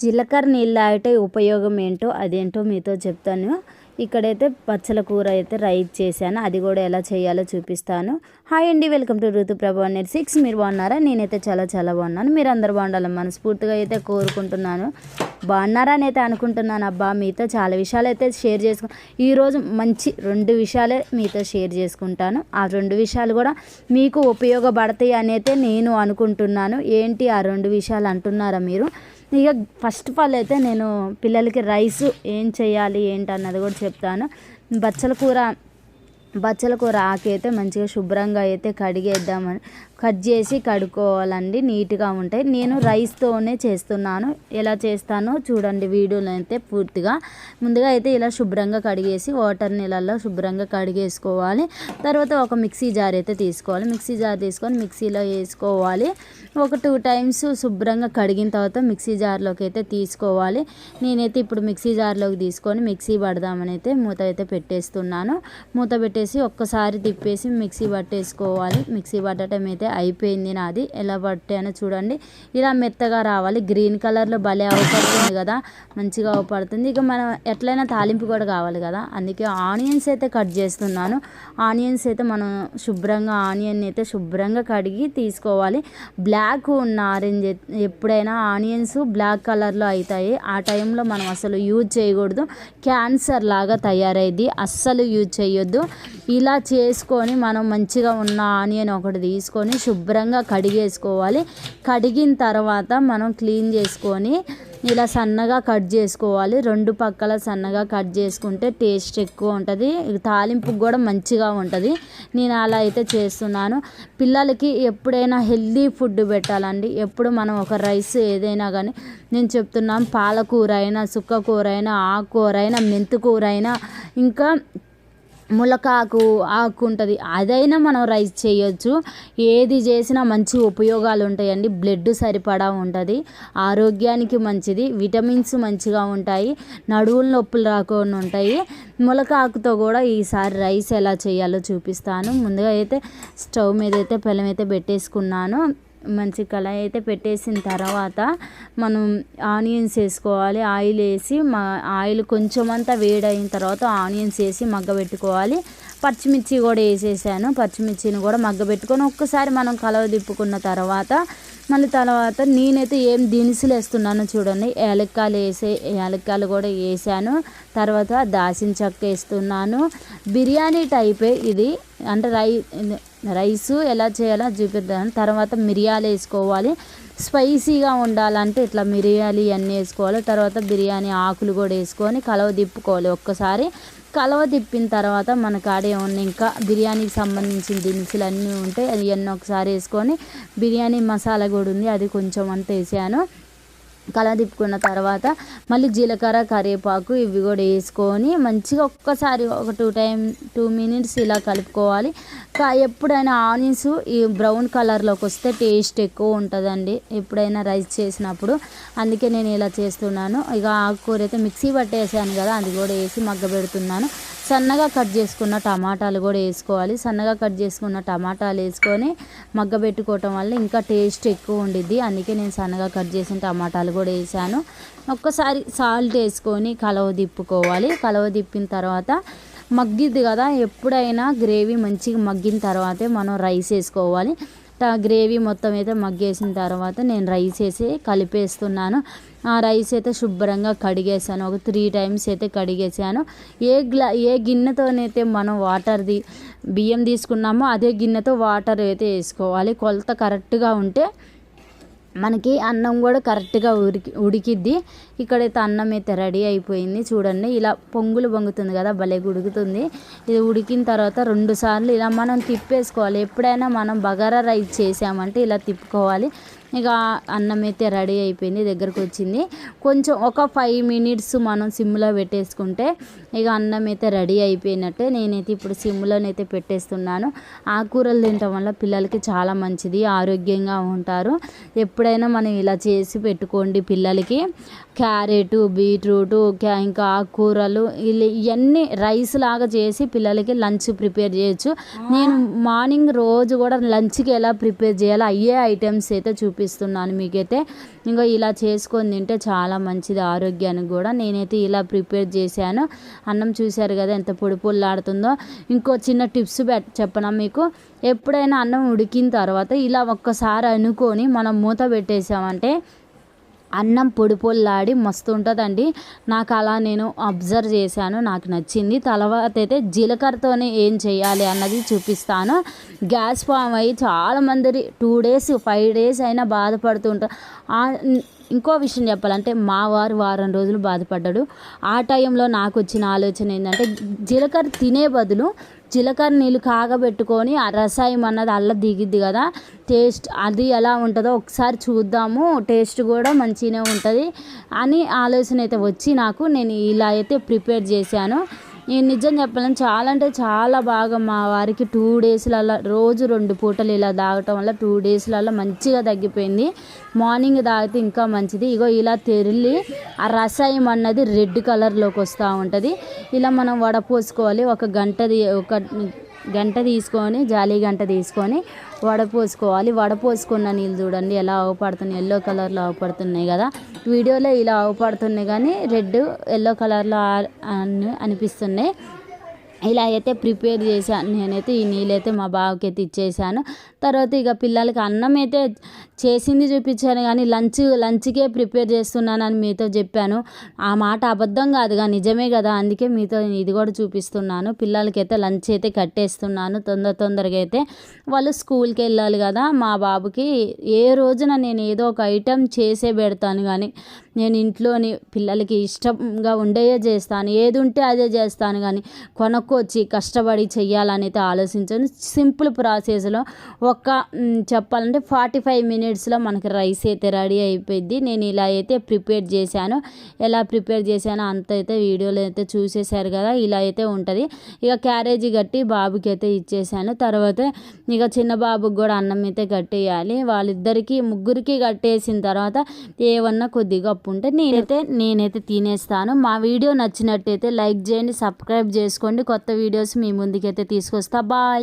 జీలకర్ర నీళ్ళు ఆగితే ఉపయోగం ఏంటో అదేంటో మీతో చెప్తాను. ఇక్కడైతే పచ్చల కూర అయితే రైస్ చేశాను. అది కూడా ఎలా చేయాలో చూపిస్తాను. హాయ్ అండి వెల్కమ్ టు ఋతు ప్రభా సిక్స్. మీరు బాగున్నారా? నేనైతే చాలా చాలా బాగున్నాను. మీరు అందరు బాగుండాలని మనస్ఫూర్తిగా అయితే కోరుకుంటున్నాను. బాగున్నారా అని అయితే అనుకుంటున్నాను అబ్బా మీతో చాలా విషయాలు అయితే షేర్ చేసుకు ఈరోజు మంచి రెండు విషయాలే మీతో షేర్ చేసుకుంటాను. ఆ రెండు విషయాలు కూడా మీకు ఉపయోగపడతాయి అని అయితే నేను అనుకుంటున్నాను. ఏంటి ఆ రెండు విషయాలు అంటున్నారా మీరు? ఇక ఫస్ట్ ఆఫ్ ఆల్ అయితే నేను పిల్లలకి రైస్ ఏం చేయాలి ఏంటి అన్నది కూడా చెప్తాను. బచ్చల కూర బచ్చల కూర ఆకైతే మంచిగా శుభ్రంగా అయితే కడిగేద్దామని కట్ చేసి కడుక్కోవాలండి నీట్గా ఉంటాయి. నేను రైస్తోనే చేస్తున్నాను. ఎలా చేస్తానో చూడండి వీడియోలో అయితే పూర్తిగా. ముందుగా అయితే ఇలా శుభ్రంగా కడిగేసి వాటర్ నీళ్ళల్లో శుభ్రంగా కడిగేసుకోవాలి. తర్వాత ఒక మిక్సీ జార్ అయితే తీసుకోవాలి. మిక్సీ జార్ తీసుకొని మిక్సీలో వేసుకోవాలి. ఒక టూ టైమ్స్ శుభ్రంగా కడిగిన తర్వాత మిక్సీ జార్లోకి అయితే తీసుకోవాలి. నేనైతే ఇప్పుడు మిక్సీ జార్లోకి తీసుకొని మిక్సీ పడదామని అయితే మూత అయితే పెట్టేస్తున్నాను. మూత పెట్టేసి ఒక్కసారి తిప్పేసి మిక్సీ పట్టేసుకోవాలి. మిక్సీ పట్టడం అయితే అయిపోయింది నాది. ఎలా పట్టానో చూడండి. ఇలా మెత్తగా రావాలి. గ్రీన్ కలర్లో భలే అవపడుతుంది కదా. మంచిగా అవపడుతుంది. ఇక మనం ఎట్లయినా తాలింపు కూడా కావాలి కదా. అందుకే ఆనియన్స్ అయితే కట్ చేస్తున్నాను. ఆనియన్స్ అయితే మనం శుభ్రంగా ఆనియన్ అయితే శుభ్రంగా కడిగి తీసుకోవాలి. బ్లాక్ ఉన్న ఆరెంజ్ ఎప్పుడైనా ఆనియన్స్ బ్లాక్ కలర్లో అవుతాయి ఆ టైంలో మనం అసలు యూజ్ చేయకూడదు. క్యాన్సర్ లాగా తయారైంది అస్సలు యూజ్ చేయొద్దు ఇలా చేసుకొని మనం మంచిగా ఉన్న ఆనియన్ ఒకటి తీసుకొని శుభ్రంగా కడిగేసుకోవాలి. కడిగిన తర్వాత మనం క్లీన్ చేసుకొని ఇలా సన్నగా కట్ చేసుకోవాలి. రెండు పక్కల సన్నగా కట్ చేసుకుంటే టేస్ట్ ఎక్కువ ఉంటుంది. తాలింపు కూడా మంచిగా ఉంటుంది. నేను అలా అయితే చేస్తున్నాను. పిల్లలకి ఎప్పుడైనా హెల్దీ ఫుడ్ పెట్టాలండి. ఎప్పుడు మనం ఒక రైస్ ఏదైనా కానీ నేను చెప్తున్నాను పాలకూర అయినా సుక్కకూర అయినా ఆకుకూర అయినా మెంతికూర అయినా ఇంకా ములకాకు ఆకు ఉంటుంది. అదైనా మనం రైస్ చేయొచ్చు. ఏది చేసినా మంచి ఉపయోగాలు ఉంటాయండి. బ్లడ్ సరిపడా ఉంటుంది. ఆరోగ్యానికి మంచిది. విటమిన్స్ మంచిగా ఉంటాయి. నడువుల నొప్పులు రాకుండా ఉంటాయి. ములకాకుతో కూడా ఈసారి రైస్ ఎలా చేయాలో చూపిస్తాను. ముందుగా అయితే స్టవ్ మీద అయితే పెళ్ళమైతే అయితే పెట్టేసుకున్నాను. మంచి కళాయి అయితే పెట్టేసిన తర్వాత మనం ఆనియన్స్ వేసుకోవాలి ఆయిల్ వేసి మా ఆయిల్ కొంచెం అంతా వేడైన తర్వాత ఆనియన్స్ వేసి మగ్గబెట్టుకోవాలి. పచ్చిమిర్చి కూడా వేసేసాను. పచ్చిమిర్చిని కూడా మగ్గబెట్టుకొని ఒక్కసారి మనం కలవ తిప్పుకున్న తర్వాత మళ్ళీ తర్వాత నేనైతే ఏం దినుసులు వేస్తున్నానో చూడండి. ఏలక్కాయలు వేసే ఏలక్కాయలు కూడా వేసాను. తర్వాత దాసిన చెక్క వేస్తున్నాను. బిర్యానీ టైపే ఇది. అంటే రై రైసు ఎలా చేయాలో చూపిద్దాం తర్వాత మిరియాలు వేసుకోవాలి. స్పైసీగా ఉండాలంటే ఇట్లా మిరియాలు ఇవన్నీ వేసుకోవాలి. తర్వాత బిర్యానీ ఆకులు కూడా వేసుకొని కలవ తిప్పుకోవాలి ఒక్కసారి. కలవ తిప్పిన తర్వాత మన కాడే ఉన్న ఇంకా బిర్యానీకి సంబంధించిన దినుసులు అన్నీ ఉంటాయి. అది అన్నీ ఒకసారి వేసుకొని బిర్యానీ మసాలా కూడా ఉంది. అది కొంచెం అంత వేసాను. కలదిప్పుకున్న తర్వాత మళ్ళీ జీలకర్ర కరివేపాకు ఇవి కూడా వేసుకొని మంచిగా ఒక్కసారి ఒక టూ టైం టూ మినిట్స్ ఇలా కలుపుకోవాలి. ఎప్పుడైనా ఆనియన్స్ ఈ బ్రౌన్ కలర్లోకి వస్తే టేస్ట్ ఎక్కువ ఉంటుందండి. ఎప్పుడైనా రైస్ చేసినప్పుడు. అందుకే నేను ఇలా చేస్తున్నాను. ఇక ఆకుకూర అయితే మిక్సీ పట్టేసాను కదా అది కూడా వేసి మగ్గ పెడుతున్నాను సన్నగా కట్ చేసుకున్న టమాటాలు కూడా వేసుకోవాలి. సన్నగా కట్ చేసుకున్న టమాటాలు వేసుకొని మగ్గబెట్టుకోవటం వల్ల ఇంకా టేస్ట్ ఎక్కువ ఉండిద్ది. అందుకే నేను సన్నగా కట్ చేసిన టమాటాలు కూడా వేసాను. ఒక్కసారి సాల్ట్ వేసుకొని కలవ తిప్పుకోవాలి. కలవ తిప్పిన తర్వాత మగ్గిద్ది కదా ఎప్పుడైనా గ్రేవీ మంచిగా మగ్గిన తర్వాతే మనం రైస్ వేసుకోవాలి. గ్రేవీ మొత్తం అయితే మగ్గేసిన తర్వాత నేను రైస్ వేసి కలిపేస్తున్నాను. ఆ రైస్ అయితే శుభ్రంగా కడిగేసాను ఒక త్రీ టైమ్స్ అయితే కడిగేసాను ఏ గ్లా ఏ గిన్నెతోనైతే మనం వాటర్ది బియ్యం తీసుకున్నామో అదే గిన్నెతో వాటర్ అయితే వేసుకోవాలి. కొలత కరెక్ట్గా ఉంటే మనకి అన్నం కూడా కరెక్ట్గా ఉడికి ఉడికిద్ది. ఇక్కడైతే అన్నం అయితే రెడీ అయిపోయింది. చూడండి ఇలా పొంగులు పొంగుతుంది కదా భలే ఉడుకుతుంది. ఇది ఉడికిన తర్వాత రెండు సార్లు ఇలా మనం తిప్పేసుకోవాలి. ఎప్పుడైనా మనం బగారా రైస్ చేసామంటే ఇలా తిప్పుకోవాలి. ఇక అన్నం అయితే రెడీ అయిపోయింది దగ్గరకు వచ్చింది. కొంచెం ఒక ఫైవ్ మినిట్స్ మనం సిమ్లో పెట్టేసుకుంటే ఇక అన్నం అయితే రెడీ అయిపోయినట్టే. నేనైతే ఇప్పుడు సిమ్లోనైతే పెట్టేస్తున్నాను. ఆకుకూరలు తినటం వల్ల పిల్లలకి చాలా మంచిది ఆరోగ్యంగా ఉంటారు. ఎప్పుడైనా మనం ఇలా చేసి పెట్టుకోండి పిల్లలకి. క్యారెట్ బీట్రూట్ ఇంకా ఆకుకూరలు ఇవన్నీ రైస్ లాగా చేసి పిల్లలకి లంచ్ ప్రిపేర్ చేయొచ్చు. నేను మార్నింగ్ రోజు కూడా లంచ్కి ఎలా ప్రిపేర్ చేయాలో అయ్యే ఐటమ్స్ అయితే చూపి చూపిస్తున్నాను మీకైతే. ఇంకా ఇలా చేసుకొని తింటే చాలా మంచిది ఆరోగ్యానికి కూడా. నేనైతే ఇలా ప్రిపేర్ చేశాను. అన్నం చూశారు కదా ఎంత పొడి పొల్లాడుతుందో. ఇంకో చిన్న టిప్స్ చెప్పనా మీకు? ఎప్పుడైనా అన్నం ఉడికిన తర్వాత ఇలా ఒక్కసారి అనుకొని మనం మూత పెట్టేసామంటే అన్నం పొడి పొల్లాడి మస్తు ఉంటుందండి నాకు అలా నేను అబ్జర్వ్ చేశాను. నాకు నచ్చింది. తర్వాత అయితే జీలకర్రతోనే ఏం చేయాలి అన్నది చూపిస్తాను. గ్యాస్ ఫామ్ అయ్యి చాలామంది టూ డేస్ ఫైవ్ డేస్ అయినా బాధపడుతుంటారు ఇంకో విషయం చెప్పాలంటే మా వారు వారం రోజులు బాధపడ్డాడు. ఆ టైంలో నాకు వచ్చిన ఆలోచన ఏంటంటే జీలకర్ర తినే బదులు జీలకర్ర నీళ్ళు కాగబెట్టుకొని ఆ రసాయం అన్నది అల్ల దిగిద్ది కదా. టేస్ట్ అది ఎలా ఉంటుందో ఒకసారి చూద్దాము. టేస్ట్ కూడా మంచిగానే ఉంటుంది. అని ఆలోచన అయితే వచ్చి నాకు నేను ఇలా అయితే ప్రిపేర్ చేశాను. నేను నిజం చెప్పాలని చాలా అంటే చాలా బాగా మా వారికి టూ డేస్లలో రోజు రెండు పూటలు ఇలా తాగటం వల్ల టూ డేస్లలో మంచిగా తగ్గిపోయింది. మార్నింగ్ తాగితే ఇంకా మంచిది. ఇగో ఇలా తెరిలి ఆ రసాయం అన్నది రెడ్ కలర్లోకి వస్తూ ఉంటుంది. ఇలా మనం వడపోసుకోవాలి. ఒక గంటది ఒక గంట తీసుకొని జాలి గంట తీసుకొని వడపోసుకోవాలి వడపోసుకున్న నీళ్ళు చూడండి ఎలా ఆవుపడుతున్నాయి ఎల్లో కలర్లో ఆవుపడుతున్నాయి కదా. వీడియోలో ఇలా ఆవుపడుతున్నాయి కానీ రెడ్ ఎల్లో కలర్లో అనిపిస్తున్నాయి. ఇలా అయితే ప్రిపేర్ చేశాను. నేనైతే ఈ నీళ్ళైతే మా బావకి అయితే ఇచ్చేసాను. తర్వాత ఇక పిల్లలకి అన్నం అయితే చేసింది చూపించాను కానీ లంచ్ లంచ్కే ప్రిపేర్ చేస్తున్నానని మీతో చెప్పాను. ఆ మాట అబద్ధం కాదుగా నిజమే కదా? అందుకే మీతో ఇది కూడా చూపిస్తున్నాను. పిల్లలకైతే లంచ్ అయితే కట్టేస్తున్నాను తొందర తొందరగా అయితే. వాళ్ళు స్కూల్కి వెళ్ళాలి కదా? మా బాబుకి ఏ రోజున నేను ఏదో ఒక ఐటెం చేసే పెడతాను కానీ నేను ఇంట్లోని పిల్లలకి ఇష్టంగా ఉండేయే చేస్తాను. ఏది ఉంటే అదే చేస్తాను కానీ కొనుక్కొచ్చి కష్టపడి చెయ్యాలని అయితే ఆలోచించాను. సింపుల్ ప్రాసెస్లో ఒక చెప్పాలంటే ఫార్టీ ఫైవ్ మినిట్స్లో మనకి రైస్ అయితే రెడీ అయిపోయింది నేను ఇలా అయితే ప్రిపేర్ చేశాను. ఎలా ప్రిపేర్ చేశానో అంత అయితే వీడియోలో అయితే చూసేశారు కదా ఇలా అయితే ఉంటుంది. ఇక క్యారేజీ కట్టి బాబుకి అయితే ఇచ్చేసాను తర్వాత ఇక చిన్న బాబుకి కూడా అన్నం అయితే కట్టేయాలి. వాళ్ళిద్దరికీ ముగ్గురికి కట్టేసిన తర్వాత ఏమన్నా కొద్దిగా అప్పు నేనైతే నేనైతే తినేస్తాను. మా వీడియో నచ్చినట్టయితే లైక్ చేయండి సబ్స్క్రైబ్ చేసుకోండి. కొత్త వీడియోస్ మీ ముందుకైతే తీసుకొస్తా. బాయ్.